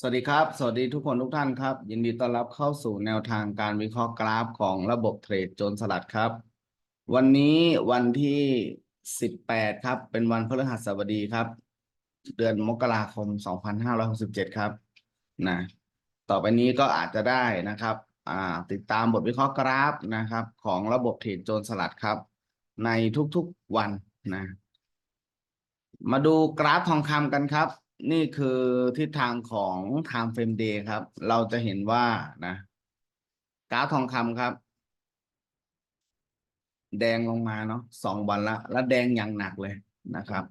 สวัสดีครับ สวัสดีทุกคนทุกท่านครับ ยินดีต้อนรับเข้าสู่แนวทางการวิเคราะห์กราฟของระบบเทรดโจนสลัดครับ วันนี้วันที่สิบแปดครับ เป็นวันพฤหัสบดีครับ เดือนมกราคมสองพันห้าร้อยหกสิบเจ็ดครับนะต่อไปนี้ก็อาจจะได้นะครับอ่าติดตามบทวิเคราะห์กราฟนะครับ ของระบบเทรดโจนสลัดครับ ในทุกๆวันนะ มาดูกราฟทองคำกันครับ นี่คือทิศทางของ time frame day ครับ เราจะเห็นว่านะกราฟทองคำครับ แดงลงมาเนาะสองวันละ แล้วแดงอย่างหนักเลยนะครับ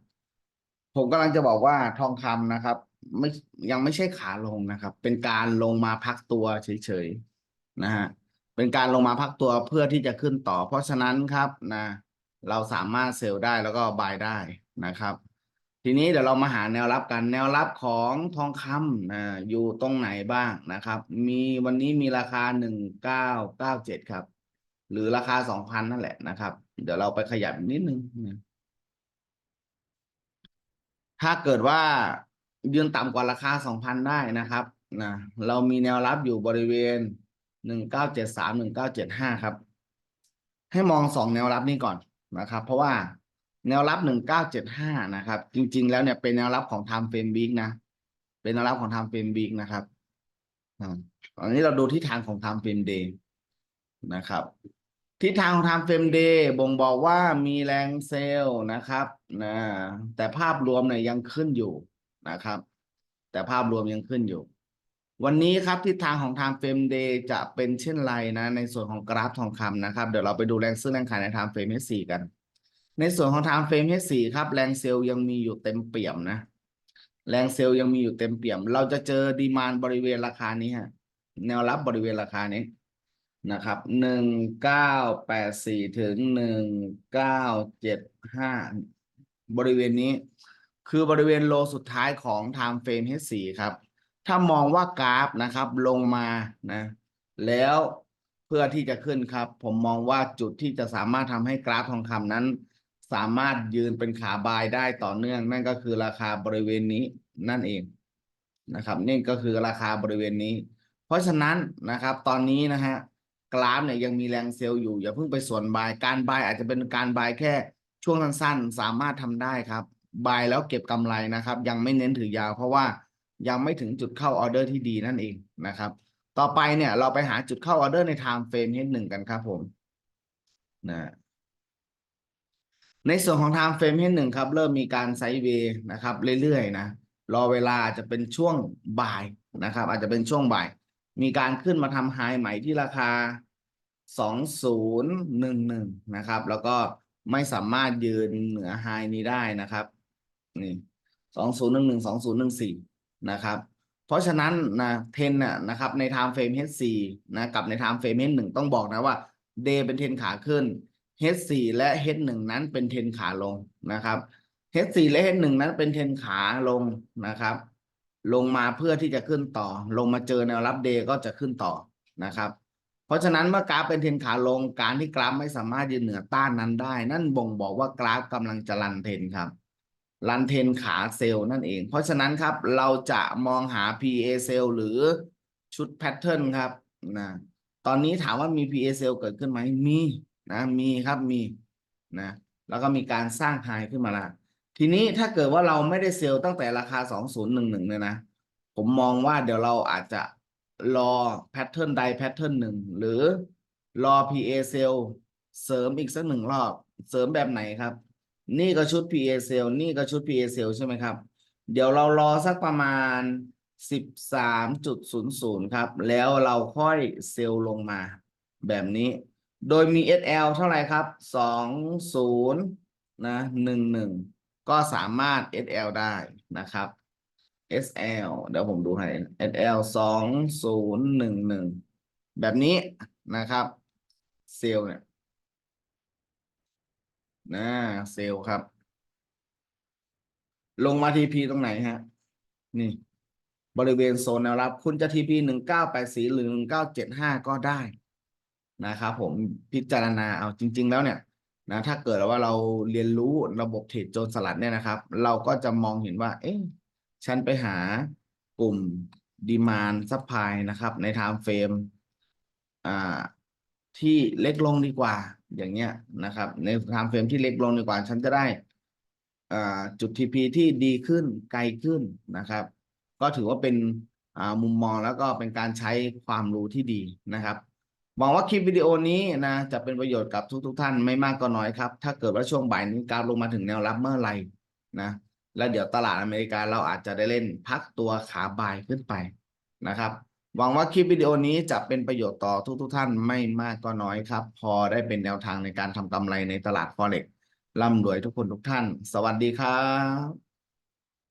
ผมกำลังจะบอกว่าทองคำนะครับ ไม่ยังไม่ใช่ขาลงนะครับ เป็นการลงมาพักตัวเฉยๆนะฮะเป็นการลงมาพักตัวเพื่อที่จะขึ้นต่อ เพราะฉะนั้นครับนะ เราสามารถเซลล์ได้แล้วก็บายได้นะครับ ทีนี้เดี๋ยวเรามาหาแนวรับกัน แนวรับของทองคำนะอยู่ตรงไหนบ้างนะครับ มีวันนี้มีราคาหนึ่งเก้าเก้าเจ็ดครับ หรือราคาสองพันนั่นแหละนะครับ เดี๋ยวเราไปขยับนิดนึงถ้าเกิดว่ายืนต่ำกว่าราคาสองพันได้นะครับนะเรามีแนวรับอยู่บริเวณหนึ่งเก้าเจ็ดสามหนึ่งเก้าเจ็ดห้าครับ ให้มองสองแนวรับนี้ก่อนนะครับ เพราะว่า แนวรับหนึ่งเก้าเจ็ดห้านะครับ จริง ๆ แล้วเนี่ยเป็นแนวรับของ time frame week นะ เป็นแนวรับของ time frame week นะครับอ่าตอนนี้เราดูที่ทางของ time frame day นะครับทิศทางของ time frame day บ่งบอกว่ามีแรงเซลล์นะครับนะแต่ภาพรวมเนี่ยยังขึ้นอยู่นะครับ แต่ภาพรวมยังขึ้นอยู่ วันนี้ครับทิศทางของ time frame day จะเป็นเช่นไรนะ ในส่วนของกราฟทองคำนะครับ เดี๋ยวเราไปดูแรงซื้อแรงขายใน time frame H4 กัน ในส่วนของ time frame H4 ครับแรงเซลล์ยังมีอยู่เต็มเปี่ยมนะ แรงเซลล์ยังมีอยู่เต็มเปี่ยม เราจะเจอดีมานบริเวณราคานี้ฮะแนวรับบริเวณราคานี้นะครับหนึ่งเก้าแปดสี่ถึงหนึ่งเก้าเจ็ดห้าบริเวณนี้ คือบริเวณโลสุดท้ายของ time frame H4 ครับ ถ้ามองว่ากราฟนะครับลงมานะ แล้วเพื่อที่จะขึ้นครับ ผมมองว่าจุดที่จะสามารถทำให้กราฟทองคำนั้น สามารถยืนเป็นขาบายได้ต่อเนื่อง นั่นก็คือราคาบริเวณนี้นั่นเองนะครับ นี่ก็คือราคาบริเวณนี้ เพราะฉะนั้นนะครับ ตอนนี้นะฮะกราฟเนี่ยยังมีแรงเซลล์อยู่ อย่าเพิ่งไปส่วนบายการบายอาจจะเป็นการบายแค่ช่วงสั้นๆสามารถทำได้ครับบายแล้วเก็บกำไรนะครับ ยังไม่เน้นถือยาว เพราะว่ายังไม่ถึงจุดเข้าออเดอร์ที่ดีนั่นเองนะครับ ต่อไปเนี่ยเราไปหาจุดเข้าออเดอร์ใน time frame ที่หนึ่งกันครับผมนะ ในส่วนของ time frame ที่หนึ่งครับ เริ่มมีการไซด์เวย์นะครับ เรื่อยๆนะรอเวลาจจะเป็นช่วงบ่ายนะครับ อาจจะเป็นช่วงบ่าย มีการขึ้นมาทำไฮใหม่ที่ราคา 2011 นะครับ แล้วก็ไม่สามารถยืนเหนือไฮนี้ได้นะครับนี่2011 2014 นะครับ เพราะฉะนั้นนะเทนน่ะนะครับใน time frame H4 นะกับใน time frame H1 ต้องบอกนะว่า day เป็นเทนขาขึ้น H4 และ H1 นั้นเป็นเทนขาลงนะครับ H4 และ H1 นั้นเป็นเทนขาลงนะครับ ลงมาเพื่อที่จะขึ้นต่อ ลงมาเจอแนวรับเดก็จะขึ้นต่อนะครับ เพราะฉะนั้นเมื่อกราฟเป็นเทนขาลง การที่กราฟไม่สามารถยืนเหนือต้านนั้นได้ นั่นบ่งบอกว่ากราฟกำลังจะรันเทนครับรันเทนขาเซลล์นั่นเอง เพราะฉะนั้นครับเราจะมองหา PA เซลล์หรือชุดแพทเทิร์นครับนะตอนนี้ถามว่ามี PA เซลล์เกิดขึ้นไหมมี นะมีครับมีนะแล้วก็มีการสร้างไฮขึ้นมาละทีนี้ถ้าเกิดว่าเราไม่ได้เซลล์ตั้งแต่ราคา 2011เนี่ยนะ ผมมองว่าเดี๋ยวเราอาจจะรอแพทเทิร์นใดแพทเทิร์นหนึ่งหรือรอ PA เซลล์เสริมอีกสักหนึ่งรอบ เสริมแบบไหนครับ นี่ก็ชุด PA เซลล์นี่ก็ชุด PA เซลล์ใช่ไหมครับ เดี๋ยวเรารอสักประมาณ 13.00 ครับ แล้วเราค่อยเซลล์ลงมาแบบนี้ โดยมี SL เท่าไหร่ครับสองศูนย์นะหนึ่งหนึ่งก็สามารถ SL ได้นะครับ SL เดี๋ยวผมดูให้ SL สองศูนย์หนึ่งหนึ่งแบบนี้นะครับ เซลเนี่ยนะเซลครับ ลงมา TP ตรงไหนฮะ นี่ บริเวณโซนแนวรับ คุณจะ TP หนึ่งเก้าแปดสี่หรือหนึ่งเก้าเจ็ดห้าก็ได้ นะครับผมพิจารณาเอาจริง ๆ แล้วเนี่ยนะถ้าเกิดว่าเราเรียนรู้ระบบเทรดโจนสลัดเนี่ยนะครับ เราก็จะมองเห็นว่า เอ๊ะฉันไปหากลุ่มดีมานซัพพลายนะครับ ในไทม์เฟรมอ่าที่เล็กลงดีกว่าอย่างเงี้ยนะครับ ในไทม์เฟรมที่เล็กลงดีกว่า ฉันจะได้อ่าจุด TP ที่ดีขึ้นไกลขึ้นนะครับ ก็ถือว่าเป็นอ่ามุมมองแล้วก็เป็นการใช้ความรู้ที่ดีนะครับ หวังว่าคลิปวิดีโอนี้นะจะเป็นประโยชน์กับทุกๆท่านไม่มากก็น้อยครับ ถ้าเกิดว่าช่วงบ่ายนี้กราฟลงมาถึงแนวรับเมื่อไหร่นะแล้วเดี๋ยวตลาดอเมริกาเราอาจจะได้เล่นพักตัวขาบายขึ้นไปนะครับ หวังว่าคลิปวิดีโอนี้จะเป็นประโยชน์ต่อทุกๆท่านไม่มากก็น้อยครับ พอได้เป็นแนวทางในการทำกำไรในตลาด Forex ร่ำรวยทุกคนทุกท่าน สวัสดีครับ